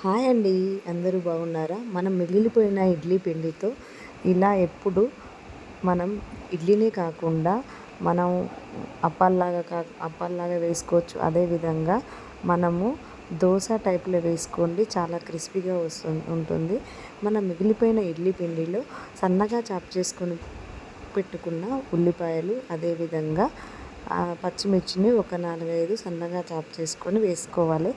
Hi అండి అందరూ బాగున్నారా? మనం మిగిలిపోయిన ఇడ్లీ పిండితో ఇలా ఎప్పుడు మనం ఇడ్లీనే కాకుండా మనం అప్పాల్లాగా కా అప్పాల్లాగా వేసుకోవచ్చు. అదేవిధంగా మనము దోశ టైప్లో వేసుకోండి చాలా క్రిస్పీగా వస్తు ఉంటుంది. మనం మిగిలిపోయిన ఇడ్లీ పిండిలో సన్నగా చాప్ చేసుకొని పెట్టుకున్న ఉల్లిపాయలు అదేవిధంగా పచ్చిమిర్చిని ఒక నాలుగైదు సన్నగా చాప్ చేసుకొని వేసుకోవాలి.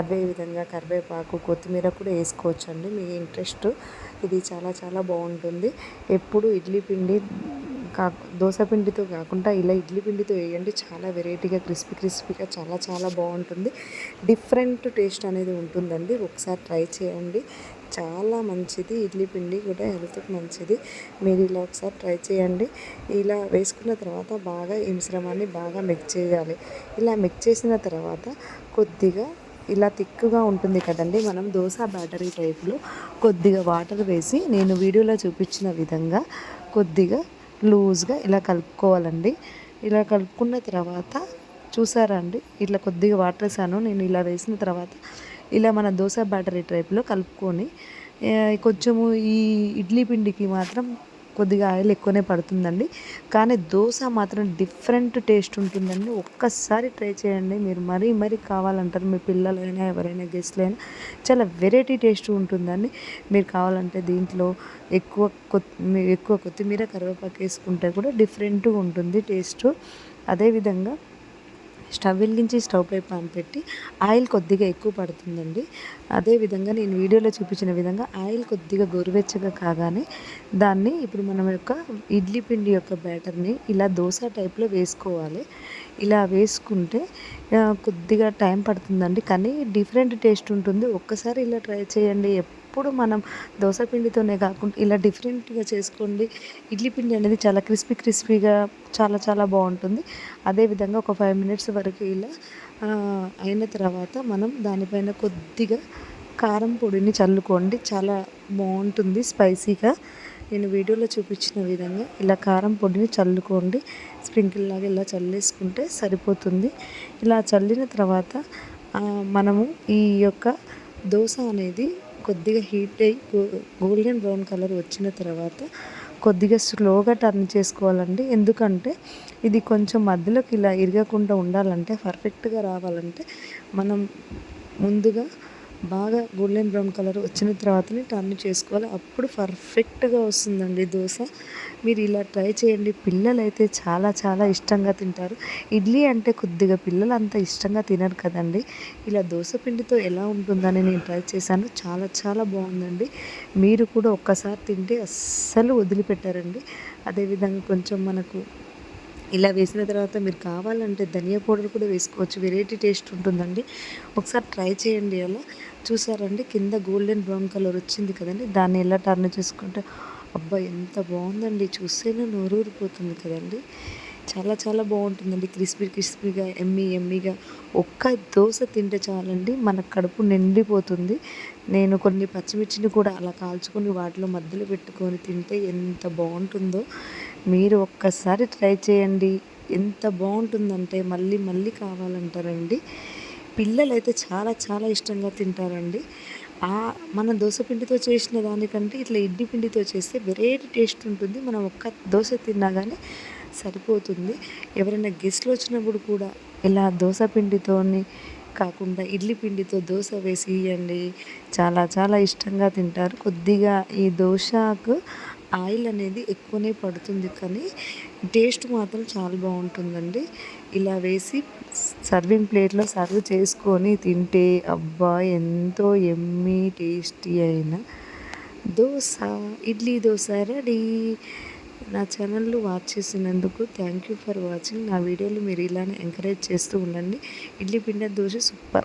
అదేవిధంగా కరివేపాకు కొత్తిమీర కూడా వేసుకోవచ్చు అండి మీ ఇంట్రెస్ట్ ఇది చాలా చాలా బాగుంటుంది. ఎప్పుడు ఇడ్లీ పిండి కా దోశ పిండితో కాకుండా ఇలా ఇడ్లీ పిండితో వేయండి. చాలా వెరైటీగా క్రిస్పీ క్రిస్పీగా చాలా చాలా బాగుంటుంది. డిఫరెంట్ టేస్ట్ అనేది ఉంటుందండి. ఒకసారి ట్రై చేయండి. చాలా మంచిది. ఇడ్లీ పిండి కూడా హెల్త్కి మంచిది. మీరు ఇలా ఒకసారి ట్రై చేయండి. ఇలా వేసుకున్న తర్వాత బాగా ఈ మిశ్రమాన్ని బాగా మిక్స్ చేయాలి. ఇలా మిక్స్ చేసిన తర్వాత కొద్దిగా ఇలా తిక్కుగా ఉంటుంది కదండి. మనం దోశ బ్యాటరీ టైప్లో కొద్దిగా వాటర్ వేసి నేను వీడియోలో చూపించిన విధంగా కొద్దిగా లూజ్గా ఇలా కలుపుకోవాలండి. ఇలా కలుపుకున్న తర్వాత చూసారా అండి? ఇట్లా కొద్దిగా వాటర్ వేసాను. నేను ఇలా వేసిన తర్వాత ఇలా మన దోశ బ్యాటరీ టైప్లో కలుపుకొని కొంచెము ఈ ఇడ్లీ పిండికి మాత్రం కొద్దిగా ఆయిల్ ఎక్కువనే పడుతుందండి. కానీ దోశ మాత్రం డిఫరెంట్ టేస్ట్ ఉంటుందండి. ఒక్కసారి ట్రై చేయండి. మీరు మరీ మరీ కావాలంటారు. మీ పిల్లలైనా ఎవరైనా గెస్ట్లైనా చాలా వెరైటీ టేస్ట్ ఉంటుందండి. మీరు కావాలంటే దీంట్లో ఎక్కువ కొత్తి ఎక్కువ కొత్తిమీర కరివేపాకు వేసుకుంటే కూడా డిఫరెంట్గా ఉంటుంది టేస్ట్. అదేవిధంగా స్టవ్ వెలిగించి స్టవ్ పై పాన్ పెట్టి ఆయిల్ కొద్దిగా ఎక్కువ పడుతుందండి. అదేవిధంగా నేను వీడియోలో చూపించిన విధంగా ఆయిల్ కొద్దిగా గోరువెచ్చగా కాగానే దాన్ని ఇప్పుడు మనం యొక్క ఇడ్లీ పిండి యొక్క బ్యాటర్ని ఇలా దోశ టైప్లో వేసుకోవాలి. ఇలా వేసుకుంటే కొద్దిగా టైం పడుతుందండి. కానీ డిఫరెంట్ టేస్ట్ ఉంటుంది. ఒక్కసారి ఇలా ట్రై చేయండి. ఎప్పుడు మనం దోశ పిండితోనే కాకుండా ఇలా డిఫరెంట్గా చేసుకోండి. ఇడ్లీ పిండి అనేది చాలా క్రిస్పీ క్రిస్పీగా చాలా చాలా బాగుంటుంది. అదేవిధంగా ఒక ఫైవ్ మినిట్స్ వరకు ఇలా అయిన తర్వాత మనం దానిపైన కొద్దిగా కారం పొడిని చల్లుకోండి. చాలా బాగుంటుంది స్పైసీగా. నేను వీడియోలో చూపించిన విధంగా ఇలా కారం పొడిని చల్లుకోండి. స్ప్రింకిల్ లాగా ఇలా చల్లేసుకుంటే సరిపోతుంది. ఇలా చల్లిన తర్వాత మనము ఈ యొక్క దోశ అనేది కొద్దిగా హీట్ అయ్యి గోల్డెన్ బ్రౌన్ కలర్ వచ్చిన తర్వాత కొద్దిగా స్లోగా టర్న్ చేసుకోవాలండి. ఎందుకంటే ఇది కొంచెం మధ్యలోకి ఇలా ఇరగకుండా ఉండాలంటే పర్ఫెక్ట్గా రావాలంటే మనం ముందుగా బాగా గోల్డెన్ బ్రౌన్ కలర్ వచ్చిన తర్వాతనే టర్న్ చేసుకోవాలి. అప్పుడు పర్ఫెక్ట్గా వస్తుందండి దోశ. మీరు ఇలా ట్రై చేయండి. పిల్లలు అయితే చాలా చాలా ఇష్టంగా తింటారు. ఇడ్లీ అంటే కొద్దిగా పిల్లలు అంత ఇష్టంగా తినరు కదండి. ఇలా దోశ పిండితో ఎలా ఉంటుందని నేను ట్రై చేశాను. చాలా చాలా బాగుందండి. మీరు కూడా ఒక్కసారి తింటే అస్సలు వదిలిపెట్టారండి. అదేవిధంగా కొంచెం మనకు ఇలా వేసిన తర్వాత మీరు కావాలంటే ధనియా పౌడర్ కూడా వేసుకోవచ్చు. వెరైటీ టేస్ట్ ఉంటుందండి. ఒకసారి ట్రై చేయండి అలా. చూసారండి? కింద గోల్డెన్ బ్రౌన్ కలర్ వచ్చింది కదండి? దాన్ని ఎలా టర్న్ చేసుకుంటే అబ్బా ఎంత బాగుందండి. చూస్తేనే నోరూరిపోతుంది కదండి. చాలా చాలా బాగుంటుందండి. క్రిస్పీ క్రిస్పీగా ఎమ్మీ ఎమ్మిగా ఒక్క దోశ తింటే చాలండి. మన కడుపు నిండిపోతుంది. నేను కొన్ని పచ్చిమిర్చిని కూడా అలా కాల్చుకొని వాటిలో మధ్యలో పెట్టుకొని తింటే ఎంత బాగుంటుందో. మీరు ఒక్కసారి ట్రై చేయండి. ఎంత బాగుంటుందంటే మళ్ళీ మళ్ళీ కావాలంటారండి. పిల్లలు అయితే చాలా చాలా ఇష్టంగా తింటారండి. మన దోశ పిండితో చేసిన దానికంటే ఇట్లా ఇడ్లీ పిండితో చేస్తే వెరైటీ టేస్ట్ ఉంటుంది. మనం ఒక్క దోశ తిన్నా కానీ సరిపోతుంది. ఎవరైనా గెస్ట్లు వచ్చినప్పుడు కూడా ఇలా దోశ పిండితోని కాకుండా ఇడ్లీ పిండితో దోశ వేసి ఇవ్వండి చాలా చాలా ఇష్టంగా తింటారు. కొద్దిగా ఈ దోశకు ఆయిల్ అనేది ఎక్కువనే పడుతుంది కానీ టేస్ట్ మాత్రం చాలా బాగుంటుందండి. ఇలా వేసి సర్వింగ్ ప్లేట్లో సర్వ్ చేసుకొని తింటే అబ్బా ఎంతో ఎమ్మి టేస్టీ అయిన. దోశ ఇడ్లీ దోశ రెడీ. నా ఛానల్ను వాచ్ చేసినందుకు థ్యాంక్ యూ ఫర్ వాచింగ్. నా వీడియోలు మీరు ఇలానే ఎంకరేజ్ చేస్తూ ఉండండి. ఇడ్లీ పిండి దోశ సూపర్.